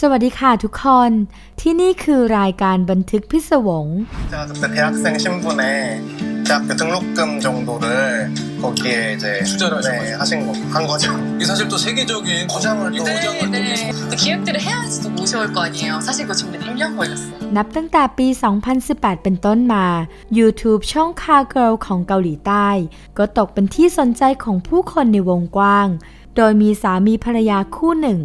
สวัสดีค่ะทุกคน ที่นี่คือรายการบันทึกพิศวง 제가 그때 대학생 신분에 대학교 등록금 정도를 거기에 이제 투자를 하신 네, 거죠? 하신 거, 한 거죠. 이게 사실 또 세계적인 거장을 또 네, 거장을 또 네. 또 기획들을 해야지 또 모셔올 거 아니에요. 사실 그거 준비 1년 걸렸어요. นับตั้งแต่ปี 2018 เป็นต้นมา YouTube ช่อง Car Girl ของเกาหลีใต้ ก็ตกเป็นที่สนใจของผู้คนในวงกว้าง โดยมีสามีภรรยาคู่หนึ่ง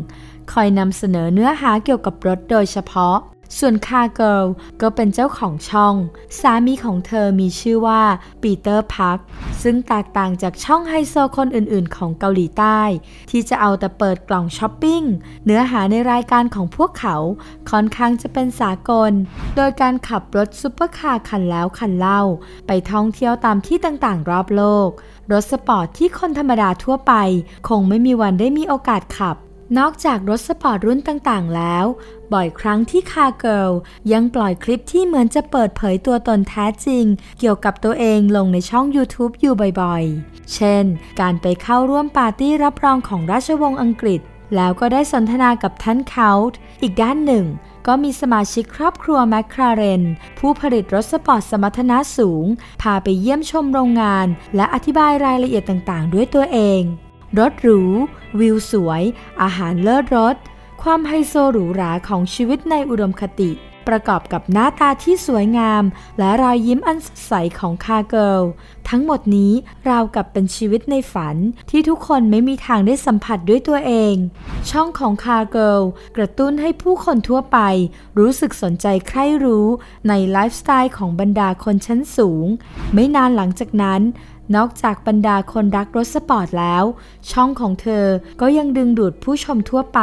คอยนำเสนอเนื้อหาเกี่ยวกับรถโดยเฉพาะ ส่วน Car Girl ก็เป็นเจ้าของช่อง สามีของเธอมีชื่อว่าปีเตอร์พักซึ่งแตกต่างจากช่องไฮโซคนอื่นๆ ของเกาหลีใต้ ที่จะเอาแต่เปิดกล่องช้อปปิ้ง เนื้อหาในรายการของพวกเขาค่อนข้างจะเป็นสากล โดยการขับรถซุปเปอร์คาร์คันแล้วคันเล่า ไปท่องเที่ยวตามที่ต่างๆ รอบโลก รถสปอร์ตที่คนธรรมดาทั่วไป คงไม่มีวันได้มีโอกาสขับ นอกจากรถสปอร์ตรุ่นต่างๆ แล้ว บ่อยครั้งที่คาเกิลยังปล่อยคลิปที่เหมือนจะเปิดเผยตัวตนแท้จริง เกี่ยวกับตัวเองลงในช่อง YouTube อยู่บ่อยๆ เช่น การไปเข้าร่วมปาร์ตี้รับรองของราชวงศ์อังกฤษ แล้วก็ได้สนทนากับท่านเขาท์อีกด้านหนึ่ง ก็มีสมาชิกครอบครัวแมคคาเรน ผู้ผลิตรถสปอร์ตสมรรถนะสูง พาไปเยี่ยมชมโรงงาน และอธิบายรายละเอียดต่างๆ ด้วยตัวเอง รถหรู วิวสวย อาหารเลิศรส ความไฮโซหรูหราของชีวิตในอุดมคติ ประกอบกับหน้าตาที่สวยงาม และรอยยิ้มอันสดใสของคาเกิลทั้งหมดนี้ราวกับเป็นชีวิตในฝันที่ทุกคนไม่มีทางได้สัมผัสด้วยตัวเอง ช่องของคาเกิลกระตุ้นให้ผู้คนทั่วไป รู้สึกสนใจใคร่รู้ในไลฟ์สไตล์ของบรรดาคนชั้นสูง ไม่นานหลังจากนั้น นอกจากบรรดาคนรักรถสปอร์ตแล้ว ช่องของเธอก็ยังดึงดูดผู้ชมทั่วไป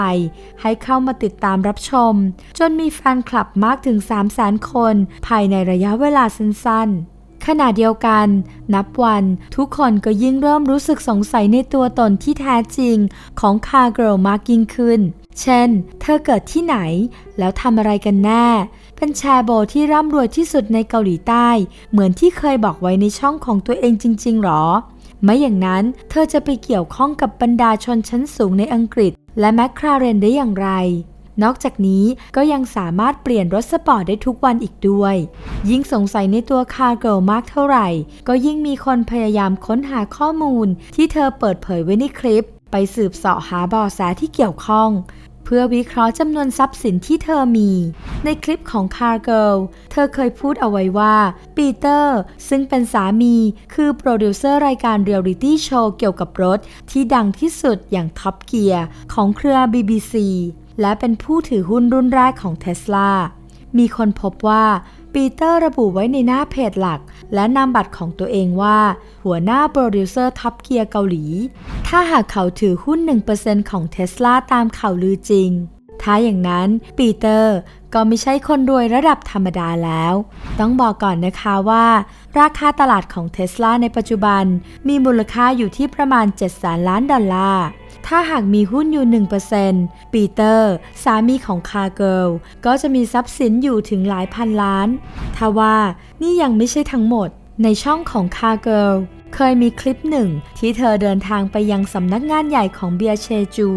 ให้เข้ามาติดตามรับชม จนมีแฟนคลับมากถึง 3 0 0 0 0 0 คน ภายในระยะเวลาสั้น ๆขณะเดียวกัน นับวันทุกคนก็ยิ่งเริ่มรู้สึกสงสัยในตัวตนที่แท้จริงของคาร์เกิลมากยิ่งขึ้น เช่น เธอเกิดที่ไหน แล้วทำอะไรกันแน่ เป็นแชร์โบที่ร่ำรวยที่สุดในเกาหลีใต้ เหมือนที่เคยบอกไว้ในช่องของตัวเองจริง ๆ หรอ ไม่อย่างนั้นเธอจะไปเกี่ยวข้องกับบรรดาชนชั้นสูงในอังกฤษ และแมคคาเรนได้อย่างไร นอกจากนี้ก็ยังสามารถเปลี่ยนรถสปอร์ตได้ทุกวันอีกด้วย ยิ่งสงสัยในตัวคาร์เกิลมากเท่าไหร่ ก็ยิ่งมีคนพยายามค้นหาข้อมูลที่เธอเปิดเผยไว้ในคลิปไปสืบเสาะหาบาะแสที่เกี่ยวข้อง พื่อวิเคราะห์จำนวนทรัพย์สินที่เธอมี ในคลิปของ Car Girl เธอเคยพูดเอาไว้ว่า ปีเตอร์ ซึ่งเป็นสามีคือโปรดิวเซอร์รายการเรียลลิตี้โชว์เกี่ยวกับรถ ที่ดังที่สุดอย่างทับเกียร์ของเครือ BBC และเป็นผู้ถือหุ้นรุ่นแรกของเทสลามีคนพบว่า ปีเตอร์ระบุไว้ในหน้าเพจหลัก และนามบัตรของตัวเองว่า หัวหน้าโปรดิวเซอร์ท็อปเกียร์เกาหลี ถ้าหากเขาถือหุ้น 1%ของเทสลาตามข่าวลือจริง ถ้าอย่างนั้นปีเตอร์ ก็ไม่ใช่คนรวยระดับธรรมดาแล้ว ต้องบอกก่อนนะคะว่า ราคาตลาดของเทสลาในปัจจุบันมีมูลค่าอยู่ที่ประมาณ7แสนล้านดอลลาร์ ถ้าหากมีหุ้นอยู่ 1%ปีเตอร์ สามีของคาร์เกิลก็จะมีทรัพย์สินอยู่ถึงหลายพันล้านทว่านี่ยังไม่ใช่ทั้งหมด ในช่องของคาร์เกิล เคยมีคลิปหนึ่ง ที่เธอเดินทางไปยังสำนักงานใหญ่ของเบียเชจู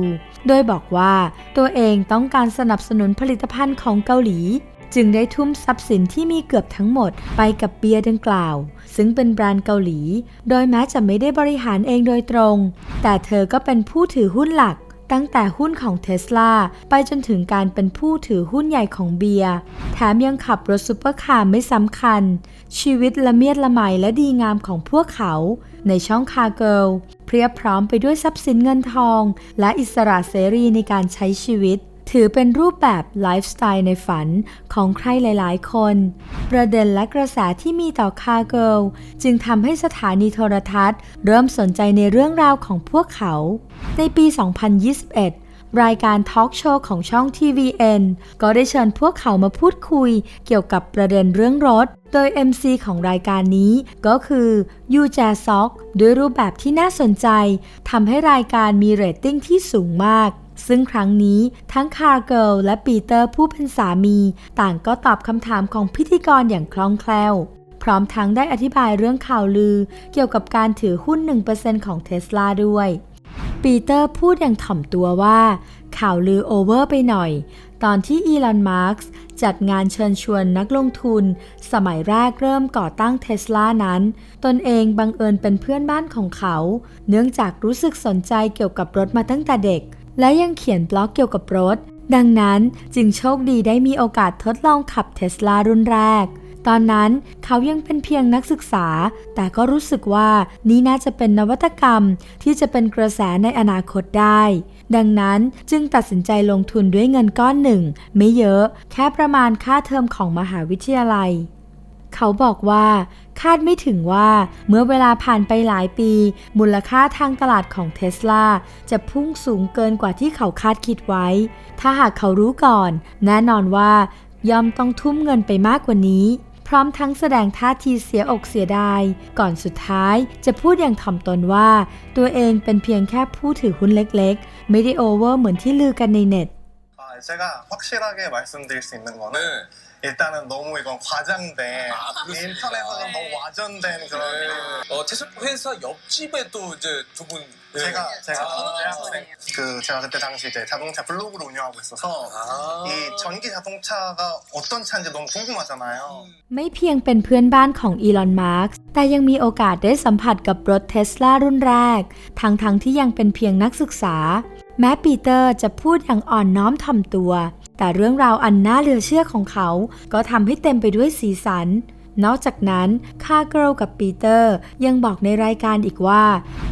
โดยบอกว่าตัวเองต้องการสนับสนุนผลิตภัณฑ์ของเกาหลี จึงได้ทุ่มทรัพย์สินที่มีเกือบทั้งหมดไปกับเบียร์ดังกล่าว ซึ่งเป็นแบรนด์เกาหลี โดยแม้จะไม่ได้บริหารเองโดยตรง แต่เธอก็เป็นผู้ถือหุ้นหลัก ตั้งแต่หุ้นของเทสลาไปจนถึงการเป็นผู้ถือหุ้นใหญ่ของเบียร์ แถมยังขับรถซูเปอร์คาร์ไม่สำคัญ ชีวิตละเมียดละไมและดีงามของพวกเขา ในช่องคาร์เกิลเพียบพร้อมไปด้วยทรัพย์สินเงินทอง และอิสระเสรีในการใช้ชีวิต ถือเป็นรูปแบบไลฟ์สไตล์ในฝันของใครหลายๆ คน ประเด็นและกระแสที่มีต่อคาร์เกิลจึงทำให้สถานีโทรทัศน์ เริ่มสนใจในเรื่องราวของพวกเขา ในปี 2021รายการทอล์กโชว์ของช่อง TVN ก็ได้เชิญพวกเขามาพูดคุยเกี่ยวกับประเด็นเรื่องรถ โดย MC ของรายการนี้ก็คือยูแจซอกด้วยรูปแบบที่น่าสนใจทำให้รายการมีเรตติ้งที่สูงมาก ซึ่งครั้งนี้ทั้งคาร์เกิลและปีเตอร์ผู้เป็นสามี ต่างก็ตอบคำถามของพิธีกรอย่างคล่องแคล่ว พร้อมทั้งได้อธิบายเรื่องข่าวลือ เกี่ยวกับการถือหุ้น 1%ของเทสลาด้วย ปีเตอร์พูดอย่างถ่อมตัวว่า ข่าวลือโอเวอร์ไปหน่อย ตอนที่อีลอน มาร์กจัดงานเชิญชวนนักลงทุน สมัยแรกเริ่มก่อตั้งเทสลานั้น ตนเองบังเอิญเป็นเพื่อนบ้านของเขา เนื่องจากรู้สึกสนใจเกี่ยวกับรถมาตั้งแต่เด็ก และยังเขียนบล็อกเกี่ยวกับรถ ดังนั้นจึงโชคดีได้มีโอกาสทดลองขับเทสลารุ่นแรก ตอนนั้นเขายังเป็นเพียงนักศึกษา แต่ก็รู้สึกว่านี่น่าจะเป็นนวัตกรรมที่จะเป็นกระแสในอนาคตได้ ดังนั้นจึงตัดสินใจลงทุนด้วยเงินก้อนหนึ่ง ไม่เยอะ แค่ประมาณค่าเทอมของมหาวิทยาลัย เขาบอกว่าคาดไม่ถึงว่าเมื่อเวลาผ่านไปหลายปี มูลค่าทางตลาดของเทสลาจะพุ่งสูงเกินกว่าที่เขาคาดคิดไว้ ถ้าหากเขารู้ก่อน แน่นอนว่ายอมต้องทุ่มเงินไปมากกว่านี้ พร้อมทั้งแสดงท่าทีเสียอกเสียดาย ก่อนสุดท้ายจะพูดอย่างถ่อมตนว่า ตัวเองเป็นเพียงแค่ผู้ถือหุ้นเล็กๆ ไม่ได้โอเวอร์เหมือนที่ลือกันในเน็ต 아, 제가 확실하게 말씀드릴 수 있는 거는 네. 일단은 너무 이건 과장된 아, 그렇습니까? 인터넷에서 너무 와전된 그런 네. 어, 테슬라 회사 옆집에 또 이제 두 분. 네. 제가 제가 아, 대학생 그 제가 그때 당시 이제 자동차 블로그를 운영하고 있어서 아. 이 전기 자동차가 어떤 차인지 너무 궁금하잖아요. ไม่เพียงเป็นเพื่อนบ้านของอีลอน มาร์กแต่ยังมีโอกาสได้สัมผัสกับรถเทสลารุ่นแรก ทั้งทั้งๆที่ยังเป็นเพียงนักศึกษา แม้ปีเตอร์จะพูดอย่างอ่อนน้อมถ่อมตัว แต่เรื่องราวอันน่าเหลือเชื่อของเขา ก็ทำให้เต็มไปด้วยสีสัน นอกจากนั้นคาเกิลกับปีเตอร์ยังบอกในรายการอีกว่า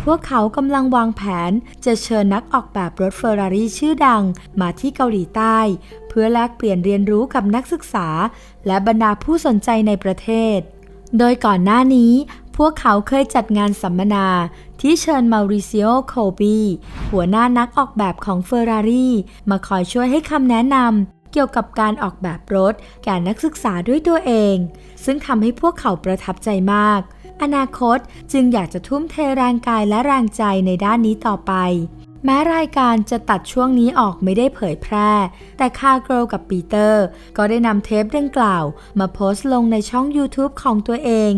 พวกเขากำลังวางแผนจะเชิญนักออกแบบรถเฟอร์รารี่ชื่อดังมาที่เกาหลีใต้ เพื่อแลกเปลี่ยนเรียนรู้กับนักศึกษา และบรรดาผู้สนใจในประเทศโดยก่อนหน้านี้ วกเขาเคยจัดงานสัมมนาที่เชิญมาริซิโอ โคบี หัวหน้านักออกแบบของเฟอร์รารี่มาคอยช่วยให้คำแนะนำเกี่ยวกับการออกแบบรถ แก่นักศึกษาด้วยตัวเอง ซึ่งทำให้พวกเขาประทับใจมาก อนาคตจึงอยากจะทุ่มเทแรงกายและแรงใจในด้านนี้ต่อไป แม้รายการจะตัดช่วงนี้ออกไม่ได้เผยแพร่ แต่คาร์เกลกับปีเตอร์ ก็ได้นำเทปดังกล่าว มาโพสต์ลงในช่อง YouTube ของตัวเอง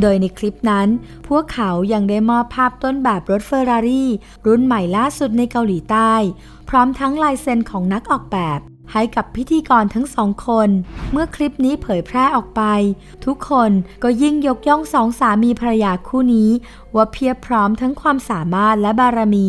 โดยในคลิปนั้น พวกเขายังได้มอบภาพต้นแบบรถเฟอร์รารี่รุ่นใหม่ล่าสุดในเกาหลีใต้ พร้อมทั้งลายเซ็นของนักออกแบบให้กับพิธีกรทั้งสองคน เมื่อคลิปนี้เผยแพร่ออกไป ทุกคนก็ยิ่งยกย่องสองสามีภรรยาคู่นี้ ว่าเพียบพร้อมทั้งความสามารถและบารมี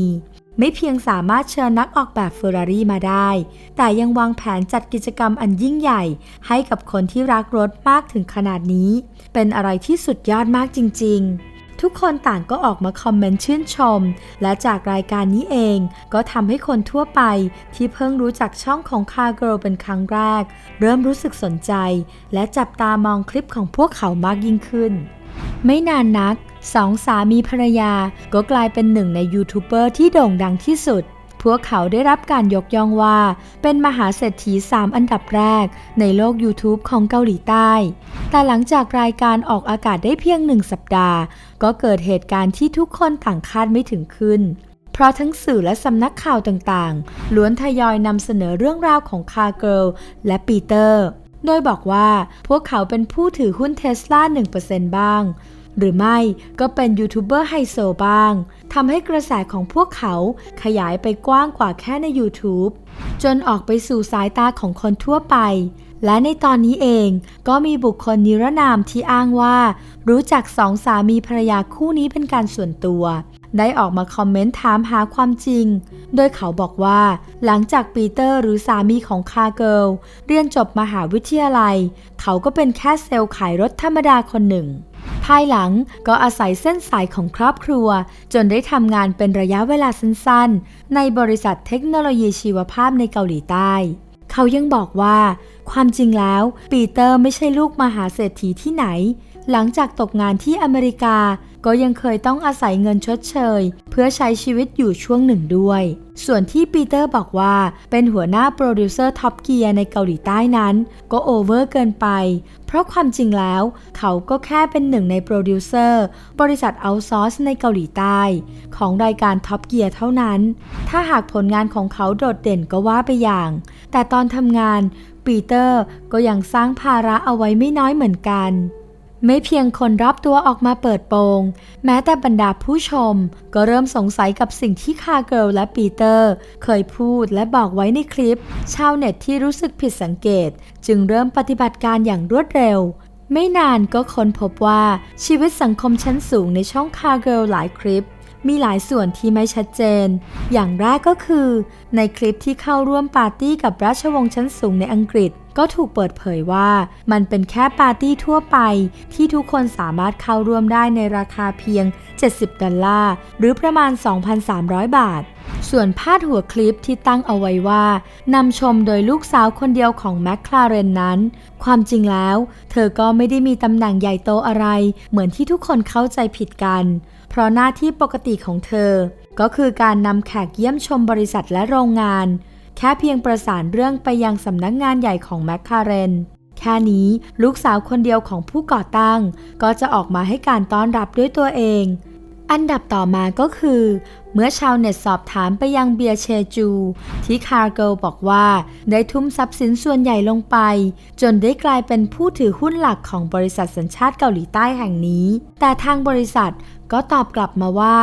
ไม่เพียงสามารถเชิญนักออกแบบเฟอร์รารี่มาได้ แต่ยังวางแผนจัดกิจกรรมอันยิ่งใหญ่ ให้กับคนที่รักรถมากถึงขนาดนี้ เป็นอะไรที่สุดยอดมากจริง ๆทุกคนต่างก็ออกมาคอมเมนต์ชื่นชม และจากรายการนี้เอง ก็ทำให้คนทั่วไปที่เพิ่งรู้จักช่องของ Car Girl เป็นครั้งแรก เริ่มรู้สึกสนใจ และจับตามองคลิปของพวกเขามากยิ่งขึ้น ไม่นานนัก สองสามีภรรยาก็กลายเป็นหนึ่งในยูทูบเบอร์ที่โด่งดังที่สุด พวกเขาได้รับการยกย่องว่า เป็นมหาเศรษฐี 3 อันดับแรก ในโลก YouTube ของเกาหลีใต้ แต่หลังจากรายการออกอากาศได้เพียงหนึ่งสัปดาห์ ก็เกิดเหตุการณ์ที่ทุกคนต่างคาดไม่ถึงขึ้นเพราะทั้งสื่อและสำนักข่าวต่างๆ ล้วนทยอยนำเสนอเรื่องราวของคาเกิลและปีเตอร์ โดยบอกว่าพวกเขาเป็นผู้ถือหุ้นเทสลา1%บ้าง หรือไม่ก็เป็นยูทูบเบอร์ไฮโซบ้างทำให้กระแสของพวกเขาขยายไปกว้างกว่าแค่ใน YouTube จนออกไปสู่สายตาของคนทั่วไป และในตอนนี้เองก็มีบุคคลนิรนามที่อ้างว่า รู้จักสองสามีภรรยาคู่นี้เป็นการส่วนตัว ได้ออกมาคอมเมนต์ถามหาความจริง โดยเขาบอกว่าหลังจากปีเตอร์หรือสามีของคาเกิลเรียนจบมหาวิทยาลัย เขาก็เป็นแค่เซลล์ขายรถธรรมดาคนหนึ่ง ภายหลังก็อาศัยเส้นสายของครอบครัว จนได้ทำงานเป็นระยะเวลาสั้นๆ ในบริษัทเทคโนโลยีชีวภาพในเกาหลีใต้ เขายังบอกว่า ความจริงแล้ว ปีเตอร์ไม่ใช่ลูกมหาเศรษฐีที่ไหน หลังจากตกงานที่อเมริกา ก็ยังเคยต้องอาศัยเงินชดเชย เพื่อใช้ชีวิตอยู่ช่วงหนึ่งด้วย ส่วนที่ปีเตอร์บอกว่าเป็นหัวหน้าโปรดิวเซอร์ท็อปเกียร์ในเกาหลีใต้นั้น ก็โอเวอร์เกินไป เพราะความจริงแล้ว เขาก็แค่เป็นหนึ่งในโปรดิวเซอร์บริษัทเอาซอร์สในเกาหลีใต้ ของรายการท็อปเกียร์เท่านั้น ถ้าหากผลงานของเขาโดดเด่นก็ว่าไปอย่าง แต่ตอนทำงานปีเตอร์ก็ยังสร้างภาระเอาไว้ไม่น้อยเหมือนกัน ไม่เพียงคนรอบตัวออกมาเปิดโปง แม้แต่บรรดาผู้ชม ก็เริ่มสงสัยกับสิ่งที่คาเกิลและปีเตอร์ เคยพูดและบอกไว้ในคลิป ชาวเน็ตที่รู้สึกผิดสังเกต จึงเริ่มปฏิบัติการอย่างรวดเร็ว ไม่นานก็ค้นพบว่าชีวิตสังคมชั้นสูงในช่องคาเกิลหลายคลิป มีหลายส่วนที่ไม่ชัดเจน อย่างแรกก็คือ ในคลิปที่เข้าร่วมปาร์ตี้กับราชวงศ์ชั้นสูงในอังกฤษ ก็ถูกเปิดเผยว่ามันเป็นแค่ปาร์ตี้ทั่วไป ที่ทุกคนสามารถเข้าร่วมได้ในราคาเพียง 70 ดอลลาร์ หรือประมาณ 2,300 บาท ส่วนพาดหัวคลิปที่ตั้งเอาไว้ว่านำชมโดยลูกสาวคนเดียวของแมคคลาเรนนั้น ความจริงแล้ว เธอก็ไม่ได้มีตำแหน่งใหญ่โตอะไร เหมือนที่ทุกคนเข้าใจผิดกัน เพราะหน้าที่ปกติของเธอ ก็คือการนำแขกเยี่ยมชมบริษัทและโรงงาน แค่เพียงประสานเรื่องไปยังสำนักงานใหญ่ของแมคคาเรนแค่นี้ลูกสาวคนเดียวของผู้ก่อตั้ง ก็จะออกมาให้การต้อนรับด้วยตัวเอง อันดับต่อมาก็คือ เมื่อชาวเน็ตสอบถามไปยังเบียเชจู ที่คาร์เกิลบอกว่า ได้ทุ่มทรัพย์สินส่วนใหญ่ลงไป จนได้กลายเป็นผู้ถือหุ้นหลักของบริษัทสัญชาติเกาหลีใต้แห่งนี้ แต่ทางบริษัทก็ตอบกลับมาว่า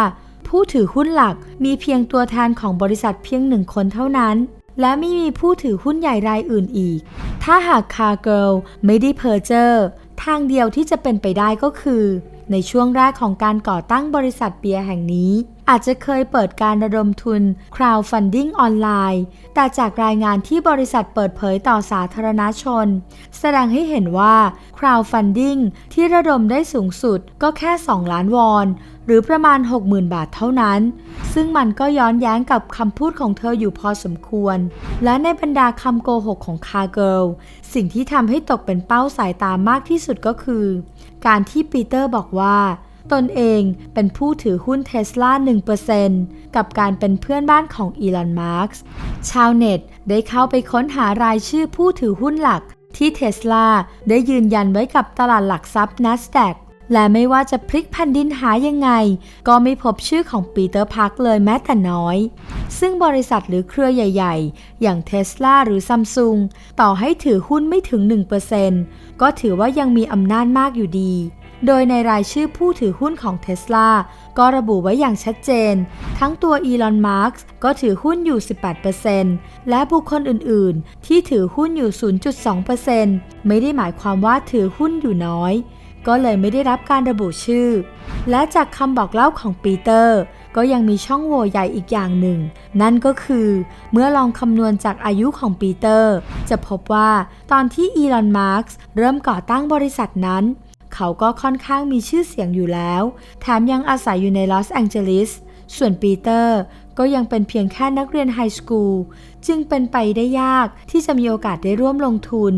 ผู้ถือหุ้นหลักมีเพียงตัวแทนของบริษัทเพียงหนึ่งคนเท่านั้น และไม่มีผู้ถือหุ้นใหญ่รายอื่นอีก ถ้าหากคาร์เกิลไม่ได้เพอเจอร์ทางเดียวที่จะเป็นไปได้ก็คือ ในช่วงแรกของการก่อตั้งบริษัทเบียร์แห่งนี้ อาจจะเคยเปิดการระดมทุน crowdfunding ออนไลน์ แต่จากรายงานที่บริษัทเปิดเผยต่อสาธารณชน แสดงให้เห็นว่า crowdfunding ที่ระดมได้สูงสุดก็แค่ 2 ล้านวอน หรือประมาณ 60,000 บาทเท่านั้น ซึ่งมันก็ย้อนแย้งกับคำพูดของเธออยู่พอสมควร และในบรรดาคำโกหกของคาเกิลสิ่งที่ทำให้ตกเป็นเป้าสายตามากที่สุดก็คือ การที่ปีเตอร์บอกว่า ตนเองเป็นผู้ถือหุ้นเทสลา1%กับการเป็นเพื่อนบ้านของอีลอน มาร์กชาวเน็ตได้เข้าไปค้นหารายชื่อผู้ถือหุ้นหลัก ที่เทสลาได้ยืนยันไว้กับตลาดหลักทรัพย์ NASDAQ และไม่ว่าจะพลิกแผ่นดินหายังไง ก็ไม่พบชื่อของปีเตอร์พาร์คเลยแม้แต่น้อย ซึ่งบริษัทหรือเครือใหญ่ ๆ อย่างเทสลาหรือซัมซุงต่อให้ถือหุ้นไม่ถึง 1%ก็ถือว่ายังมีอำนาจมากอยู่ดี โดยในรายชื่อผู้ถือหุ้นของเทสลาก็ระบุไว้อย่างชัดเจน ทั้งตัวอีลอนมาร์กก็ถือหุ้นอยู่ 18%และบุคคลอื่นๆ ที่ถือหุ้นอยู่ 0.2%ไม่ได้หมายความว่าถือหุ้นอยู่น้อย ก็เลยไม่ได้รับการระบุชื่อ และจากคำบอกเล่าของปีเตอร์ ก็ยังมีช่องโหว่ใหญ่อีกอย่างหนึ่ง นั่นก็คือ เมื่อลองคำนวณจากอายุของปีเตอร์ จะพบว่าตอนที่อีลอนมาร์กเริ่มก่อตั้งบริษัทนั้น เขาก็ค่อนข้างมีชื่อเสียงอยู่แล้ว แถมยังอาศัยอยู่ในลอสแองเจลิส ส่วนปีเตอร์ก็ยังเป็นเพียงแค่นักเรียนไฮสคูล จึงเป็นไปได้ยากที่จะมีโอกาสได้ร่วมลงทุน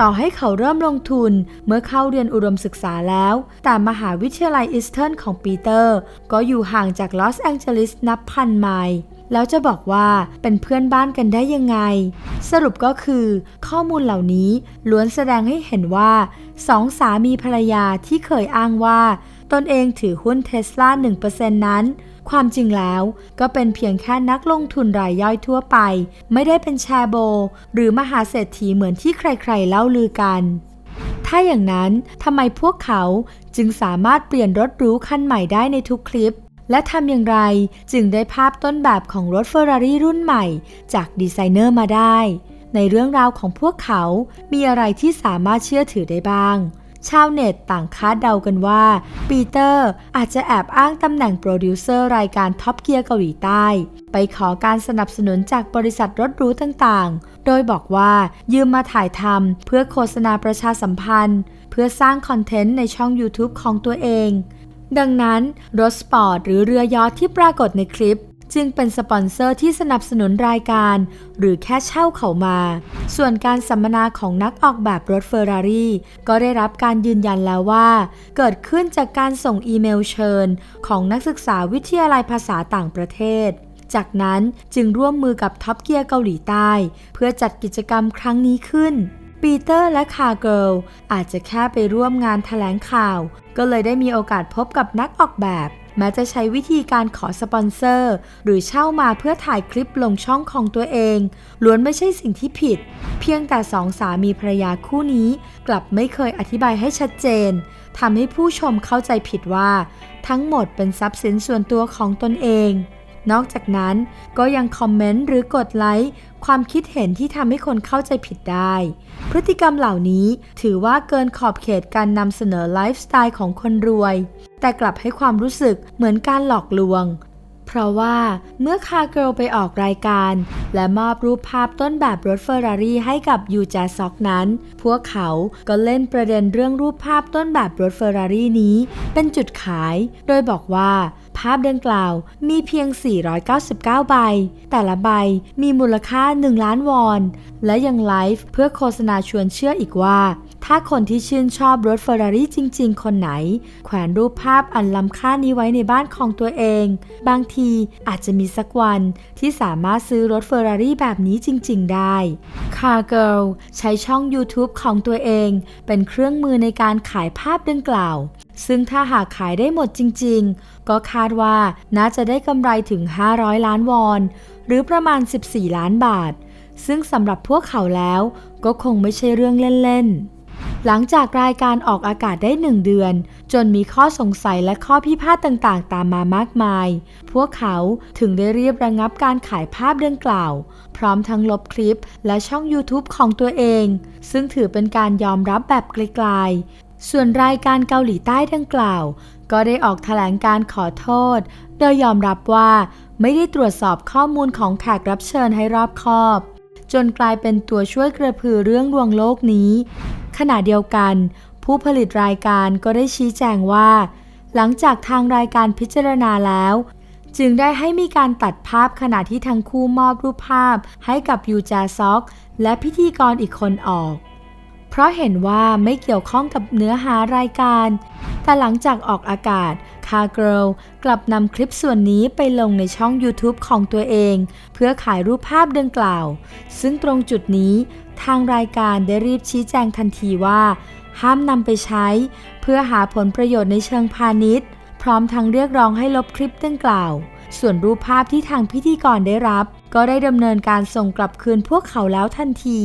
ต่อให้เขาเริ่มลงทุนเมื่อเข้าเรียนอุดมศึกษาแล้ว แต่มหาวิทยาลัยอิสเทิร์นของปีเตอร์ ก็อยู่ห่างจากลอสแองเจลิสนับพันไมล์ แล้วจะบอกว่าเป็นเพื่อนบ้านกันได้ยังไง สรุปก็คือข้อมูลเหล่านี้ล้วนแสดงให้เห็นว่าสองสามีภรรยาที่เคยอ้างว่า ตนเองถือหุ้นเทสลา1%นั้น ความจริงแล้วก็เป็นเพียงแค่นักลงทุนรายย่อยทั่วไป ไม่ได้เป็นแชร์โบ หรือมหาเศรษฐีเหมือนที่ใครๆเล่าลือกัน ถ้าอย่างนั้นทำไมพวกเขาจึงสามารถเปลี่ยนรถหรูคันใหม่ได้ในทุกคลิป และทำอย่างไรจึงได้ภาพต้นแบบของรถเฟอร์รารี่รุ่นใหม่ จากดีไซเนอร์มาได้ ในเรื่องราวของพวกเขามีอะไรที่สามารถเชื่อถือได้บ้าง ชาวเน็ตต่างคาดเดากันว่า ปีเตอร์อาจจะแอบอ้างตำแหน่งโปรดิวเซอร์รายการท็อปเกียร์เกาหลีใต้ ไปขอการสนับสนุนจากบริษัทรถหรูต่างๆ โดยบอกว่ายืมมาถ่ายทำเพื่อโฆษณาประชาสัมพันธ์ เพื่อสร้างคอนเทนต์ในช่อง YouTube ของตัวเอง ดังนั้น รถสปอร์ตหรือเรือยอทที่ปรากฏในคลิป จึงเป็นสปอนเซอร์ที่สนับสนุนรายการ หรือแค่เช่าเขามา ส่วนการสัมมนาของนักออกแบบรถเฟอร์รารี่ก็ได้รับการยืนยันแล้วว่า เกิดขึ้นจากการส่งอีเมลเชิญ ของนักศึกษาวิทยาลัยภาษาต่างประเทศจากนั้นจึงร่วมมือกับท็อปเกียร์เกาหลีใต้ เพื่อจัดกิจกรรมครั้งนี้ขึ้น ปีเตอร์และคาร์เกิลอาจจะแค่ไปร่วมงานแถลงข่าว ก็เลยได้มีโอกาสพบกับนักออกแบบ แม้จะใช้วิธีการขอสปอนเซอร์ หรือเช่ามาเพื่อถ่ายคลิปลงช่องของตัวเอง ล้วนไม่ใช่สิ่งที่ผิด เพียงแต่สองสามีภรรยาคู่นี้ กลับไม่เคยอธิบายให้ชัดเจนทำให้ผู้ชมเข้าใจผิดว่า ทั้งหมดเป็นทรัพย์สินส่วนตัวของตนเอง นอกจากนั้นก็ยังคอมเมนต์หรือกดไลค์ความคิดเห็นที่ทำให้คนเข้าใจผิดได้ พฤติกรรมเหล่านี้ถือว่าเกินขอบเขตการนำเสนอไลฟ์สไตล์ของคนรวย แต่กลับให้ความรู้สึกเหมือนการหลอกลวง เพราะว่าเมื่อคาเกิลไปออกรายการ และมอบรูปภาพต้นแบบรถเฟอร์รารี่ให้กับยูจาซ็อกนั้น พวกเขาก็เล่นประเด็นเรื่องรูปภาพต้นแบบรถเฟอร์รารี่นี้ เป็นจุดขาย โดยบอกว่า ภาพดังกล่าว มีเพียง 499 ใบ แต่ละใบมีมูลค่า 1 ล้านวอน และยังไลฟ์เพื่อโฆษณาชวนเชื่ออีกว่า ถ้าคนที่ชื่นชอบรถเฟอร์รารี่จริง ๆ คนไหน แขวนรูปภาพอันล้ำค่านี้ไว้ในบ้านของตัวเอง บางทีอาจจะมีสักวันที่สามารถซื้อรถเฟอร์รารี่แบบนี้จริง ๆ ได้ Car Girl ใช้ช่อง YouTube ของตัวเอง เป็นเครื่องมือในการขายภาพดังกล่าว ซึ่งถ้าหากขายได้หมดจริงๆ ก็คาดว่าน่าจะได้กำไรถึง 500 ล้านวอน หรือประมาณ 14 ล้านบาท ซึ่งสำหรับพวกเขาแล้วก็คงไม่ใช่เรื่องเล่นๆหลังจากรายการออกอากาศได้หนึ่งเดือน จนมีข้อสงสัยและข้อพิพาทต่างๆ ตามมามากมาย พวกเขาถึงได้เรียบระงับการขายภาพดังกล่าว พร้อมทั้งลบคลิปและช่อง YouTube ของตัวเอง ซึ่งถือเป็นการยอมรับแบบไกลๆ ส่วนรายการเกาหลีใต้ดังกล่าว ก็ได้ออกแถลงการขอโทษ โดยยอมรับว่าไม่ได้ตรวจสอบข้อมูลของแขกรับเชิญให้รอบคอบ จนกลายเป็นตัวช่วยกระพือเรื่องลวงโลกนี้ ขณะเดียวกัน ผู้ผลิตรายการก็ได้ชี้แจงว่า หลังจากทางรายการพิจารณาแล้ว จึงได้ให้มีการตัดภาพขณะที่ทั้งคู่มอบรูปภาพให้กับยูจาซอก และพิธีกรอีกคนออก เพราะเห็นว่าไม่เกี่ยวข้องกับเนื้อหารายการ แต่หลังจากออกอากาศคาเกิลกลับนำคลิปส่วนนี้ไปลงในช่อง YouTube ของตัวเอง เพื่อขายรูปภาพดังกล่าว ซึ่งตรงจุดนี้ ทางรายการได้รีบชี้แจงทันทีว่า ห้ามนำไปใช้ เพื่อหาผลประโยชน์ในเชิงพาณิชย์ พร้อมทั้งเรียกร้องให้ลบคลิปดังกล่าว ส่วนรูปภาพที่ทางพิธีกรได้รับ ก็ได้ดำเนินการส่งกลับคืนพวกเขาแล้วทันที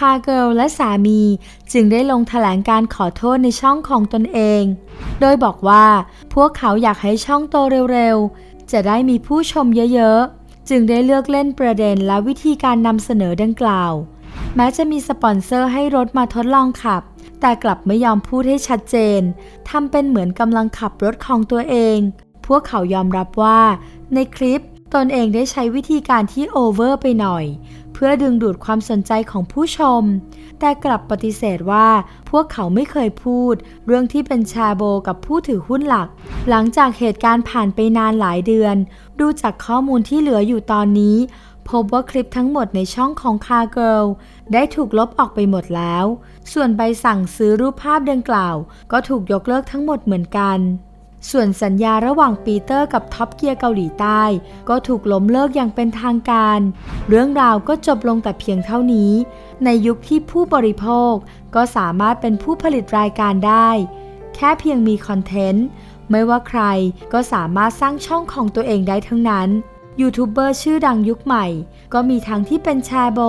คาเกิลและสามี จึงได้ลงแถลงการขอโทษในช่องของตนเอง โดยบอกว่าพวกเขาอยากให้ช่องโตเร็วๆ จะได้มีผู้ชมเยอะๆ จึงได้เลือกเล่นประเด็นและวิธีการนำเสนอดังกล่าว แม้จะมีสปอนเซอร์ให้รถมาทดลองขับ แต่กลับไม่ยอมพูดให้ชัดเจนทำเป็นเหมือนกำลังขับรถของตัวเอง พวกเขายอมรับว่า ในคลิปตนเองได้ใช้วิธีการที่โอเวอร์ไปหน่อย พื่อดึงดูดความสนใจของผู้ชม แต่กลับปฏิเสธว่าพวกเขาไม่เคยพูด เรื่องที่เป็นชาโบกับผู้ถือหุ้นหลัก หลังจากเหตุการณ์ผ่านไปนานหลายเดือน ดูจากข้อมูลที่เหลืออยู่ตอนนี้ พบว่าคลิปทั้งหมดในช่องของคาเกิลได้ถูกลบออกไปหมดแล้ว ส่วนใบสั่งซื้อรูปภาพดังกล่าว ก็ถูกยกเลิกทั้งหมดเหมือนกัน ส่วนสัญญาระหว่างปีเตอร์กับท็อปเกียร์เกาหลีใต้ ก็ถูกล้มเลิกอย่างเป็นทางการ เรื่องราวก็จบลงแต่เพียงเท่านี้ ในยุคที่ผู้บริโภคก็สามารถเป็นผู้ผลิตรายการได้ แค่เพียงมีคอนเทนต์ ไม่ว่าใครก็สามารถสร้างช่องของตัวเองได้ทั้งนั้นยูทูบเบอร์ชื่อดังยุคใหม่ ก็มีทั้งที่เป็นแชร์โบ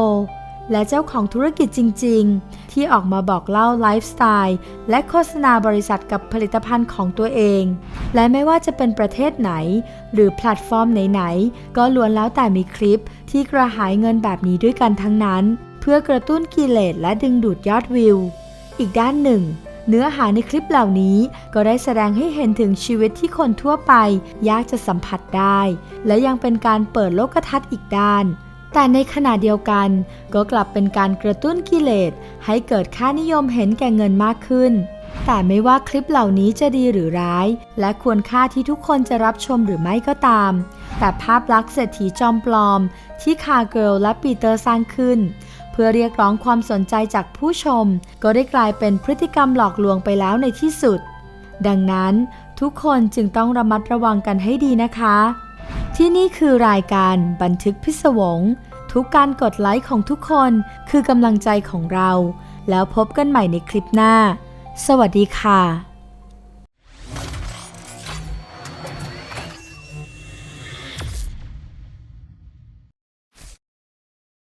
และเจ้าของธุรกิจจริง ๆ ที่ออกมาบอกเล่าไลฟ์สไตล์และโฆษณาบริษัทกับผลิตภัณฑ์ของตัวเอง และไม่ว่าจะเป็นประเทศไหน หรือแพลตฟอร์มไหน ๆ ก็ล้วนแล้วแต่มีคลิปที่กระหายเงินแบบนี้ด้วยกันทั้งนั้น เพื่อกระตุ้นกิเลสและดึงดูดยอดวิว อีกด้านหนึ่งเนื้อหาในคลิปเหล่านี้ก็ได้แสดงให้เห็นถึงชีวิตที่คนทั่วไป ยากจะสัมผัสได้ และยังเป็นการเปิดโลกทัศน์อีกด้าน แต่ในขณะเดียวกันก็กลับเป็นการกระตุ้นกิเลสให้เกิดค่านิยมเห็นแก่เงินมากขึ้น แต่ไม่ว่าคลิปเหล่านี้จะดีหรือร้าย และควรค่าที่ทุกคนจะรับชมหรือไม่ก็ตาม แต่ภาพลักษณ์เศรษฐีจอมปลอม ที่คาเกิลและปีเตอร์สร้างขึ้น เพื่อเรียกร้องความสนใจจากผู้ชม ก็ได้กลายเป็นพฤติกรรมหลอกลวงไปแล้วในที่สุด ดังนั้นทุกคนจึงต้องระมัดระวังกันให้ดีนะคะ ที่นี่คือรายการบันทึกพิศวง ทุกการกดไลค์ของทุกคนคือกำลังใจของเรา แล้วพบกันใหม่ในคลิปหน้า สวัสดีค่ะ